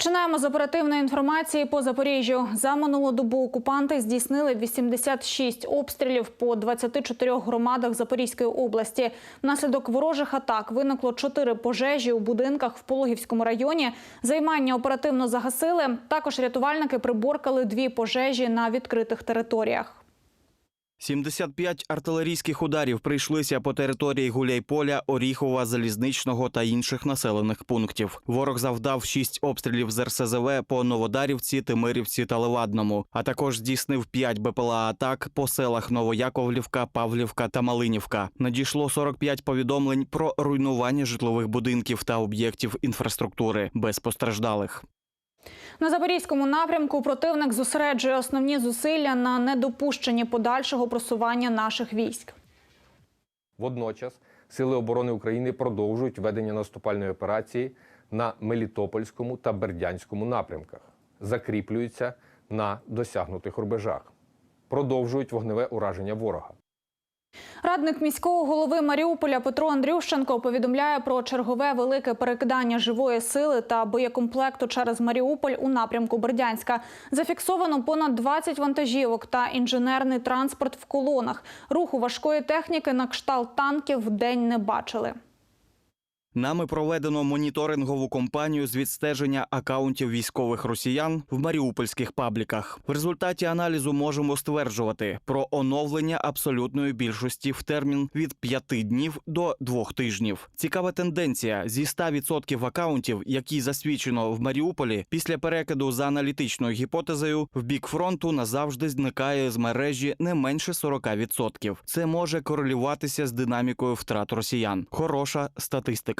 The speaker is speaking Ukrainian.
Починаємо з оперативної інформації по Запоріжжю. За минулу добу окупанти здійснили 86 обстрілів по 24 громадах Запорізької області. Внаслідок ворожих атак виникло 4 пожежі у будинках в Пологівському районі. Займання оперативно загасили. Також рятувальники приборкали дві пожежі на відкритих територіях. 75 артилерійських ударів прийшлися по території Гуляйполя, Оріхова, Залізничного та інших населених пунктів. Ворог завдав 6 обстрілів з РСЗВ по Новодарівці, Тимирівці та Левадному, а також здійснив 5 БПЛА атак по селах Новояковлівка, Павлівка та Малинівка. Надійшло 45 повідомлень про руйнування житлових будинків та об'єктів інфраструктури без постраждалих. На запорізькому напрямку противник зосереджує основні зусилля на недопущенні подальшого просування наших військ. Водночас Сили оборони України продовжують ведення наступальної операції на Мелітопольському та Бердянському напрямках, закріплюються на досягнутих рубежах, продовжують вогневе ураження ворога. Радник міського голови Маріуполя Петро Андрющенко повідомляє про чергове велике перекидання живої сили та боєкомплекту через Маріуполь у напрямку Бердянська. Зафіксовано понад 20 вантажівок та інженерний транспорт в колонах. Руху важкої техніки на кшталт танків день не бачили. Нами проведено моніторингову кампанію з відстеження акаунтів військових росіян в маріупольських пабліках. В результаті аналізу можемо стверджувати про оновлення абсолютної більшості в термін від 5 днів до 2 тижнів. Цікава тенденція зі 100% акаунтів, які засвідчено в Маріуполі, після перекиду за аналітичною гіпотезою в бік фронту назавжди зникає з мережі не менше 40%. Це може корелюватися з динамікою втрат росіян. Хороша статистика.